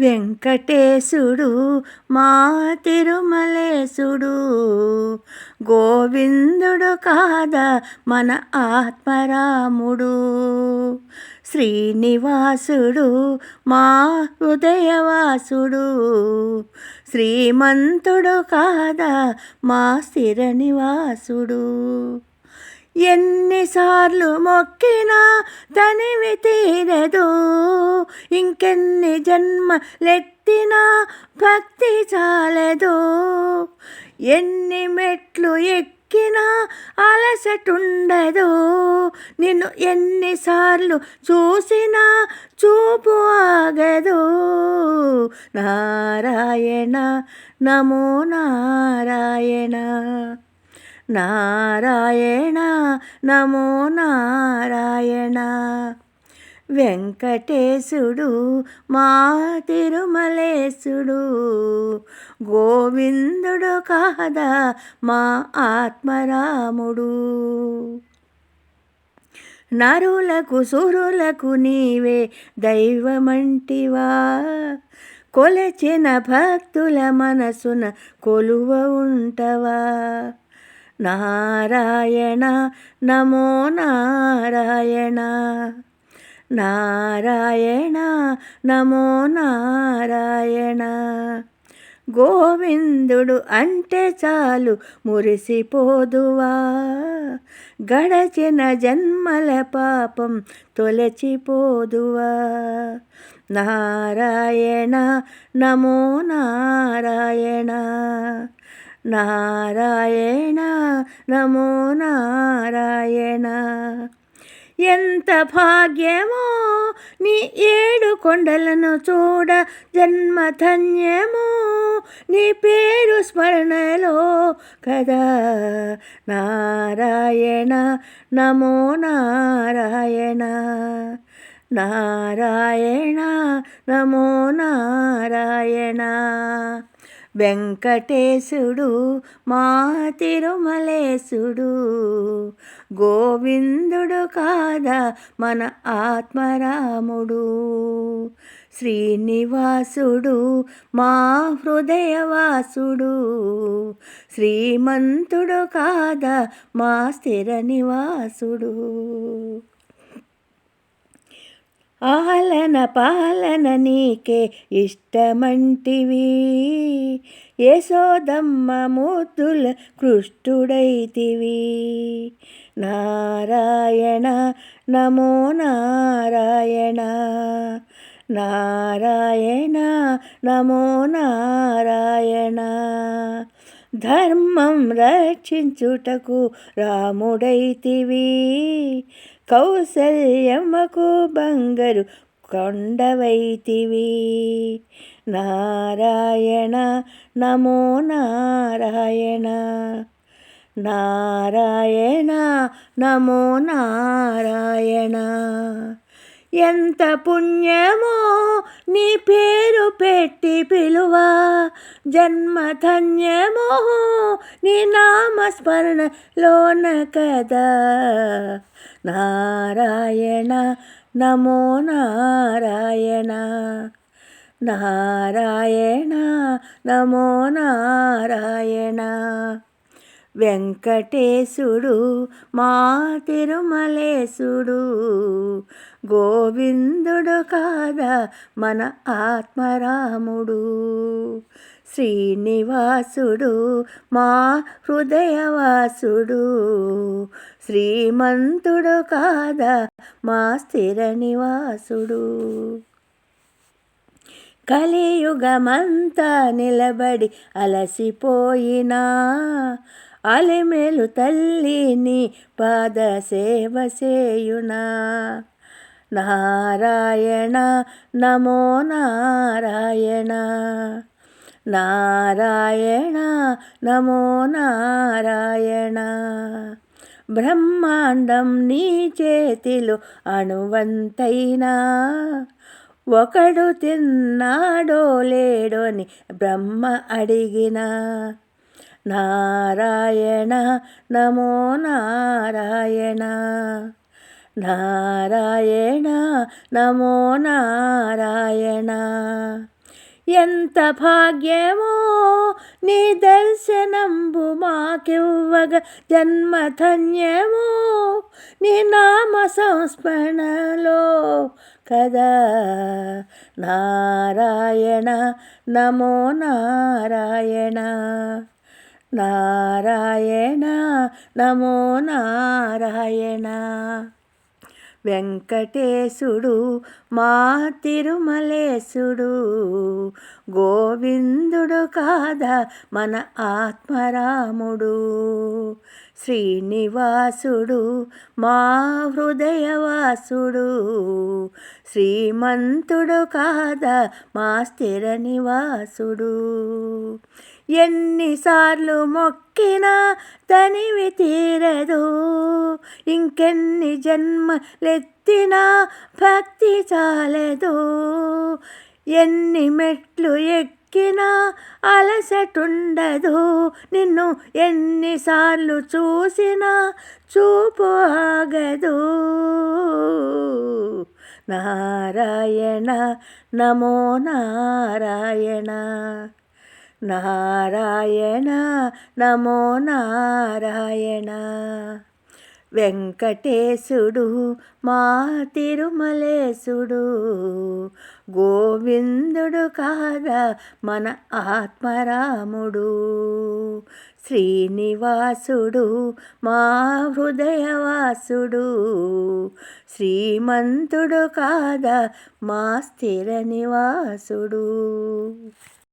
వెంకటేశుడు మా తిరుమలేశుడు. గోవిందుడు కాద మన ఆత్మరాముడు. శ్రీనివాసుడు మా హృదయవాసుడు. శ్రీమంతుడు కాద మా స్థిర నివాసుడు ఎన్నిసార్లు మొక్కినా తనివి తీరదు. ఇంకెన్ని జన్మలెత్తినా భక్తి చాలదు. ఎన్ని మెట్లు ఎక్కినా అలసటుండదు. నిన్ను ఎన్నిసార్లు చూసినా చూపు ఆగదు. నారాయణ నమో నారాయణ. నారాయణ నమో నారాయణ. వెంకటేశుడు మా తిరుమలేశుడు. గోవిందుడు కాదా మా ఆత్మరాముడు. నరులకు సురులకు నీవే దైవమంటివా? కొలచిన భక్తుల మనసున కొలువ ఉంటవా? నారాయణ నమో నారాయణ. నారాయణ నమో నారాయణ. గోవిందుడు అంటే చాలు మురిసిపోదువా. గడచిన జన్మల పాపం తొలచిపోదువా. నారాయణ నమో నారాయణ. నారాయణ నమో నారాయణ. ఎంత భాగ్యమో నీ ఏడు కొండలను చూడ జన్మధన్యమో నీ పేరు స్మరణలో కదా నారాయణ నమో నారాయణ. నారాయణ నమో నారాయణ. వెంకటేశుడు మా తిరుమలేశుడు. గోవిందుడు కాదా మన ఆత్మరాముడు? శ్రీనివాసుడు మా హృదయవాసుడు. శ్రీమంతుడు కాదా మా స్థిర నివాసుడు? ఆలన పాలన నీకే ఇష్టమంటివి. యశోదమ్మ మూతుల కృష్టుడైతివి నారాయణ నమో నారాయణ. నారాయణ నమో నారాయణ. ధర్మం రక్షించుటకు రాముడైతివి. కౌసల్యమ్మకు బంగరు కొండవైతివి. నారాయణ నమో నారాయణ. నారాయణ నమో నారాయణ. ఎంత పుణ్యమో నీ పేరు పెట్టి పిలువ. జన్మధన్యమో నీ నామస్మరణలోన కదా. నారాయణ నమో నారాయణ. నారాయణ నమో నారాయణ. వెంకటేశుడు మా తిరుమలేశుడు. గోవిందుడు కాదా మన ఆత్మరాముడు. శ్రీనివాసుడు మా హృదయవాసుడు. శ్రీమంతుడు కాదా మా స్థిర నివాసుడు. కలియుగమంతా నిలబడి అలసిపోయినా అలిమేలు తల్లిని పాద సేవ చేయునా. నారాయణ నమో నారాయణ. నారాయణ నమో నారాయణ. బ్రహ్మాండం నీ చేతిలో అణువంతైనా. ఒకడు తిన్నాడో లేడోని బ్రహ్మ అడిగినా. నారాయణ నమో నారాయణ. నారాయణ నమో నారాయణ. ఎంత భాగ్యమో నీ దర్శనంబు మాకివ్వగ. జన్మధన్యమో నీ నామ సంస్మరణలో కదా. నారాయణ నమో నారాయణ. నారాయణ. నమో నారాయణ. వెంకటేశుడు మా తిరుమలేశుడు గోవిందుడు కాదా మన ఆత్మరాముడు. శ్రీనివాసుడు మా హృదయవాసుడు శ్రీమంతుడు కాదా మా స్థిర నివాసుడు. ఎన్నిసార్లు మొక్కినా తనివి తీరదు. ఇంకెన్ని జన్మలెత్తినా భక్తి చాలదు. ఎన్ని మెట్లు ఎక్కినా అలసటుండదు. నిన్ను ఎన్నిసార్లు చూసినా చూపు ఆగదు. నారాయణ నమో నారాయణ. నారాయణ. నమో నారాయణ. వెంకటేశుడు మా తిరుమలేశుడు గోవిందుడు కాదా మన ఆత్మరాముడు. శ్రీనివాసుడు మా హృదయవాసుడు శ్రీమంతుడు కాదా మా స్థిర నివాసుడు.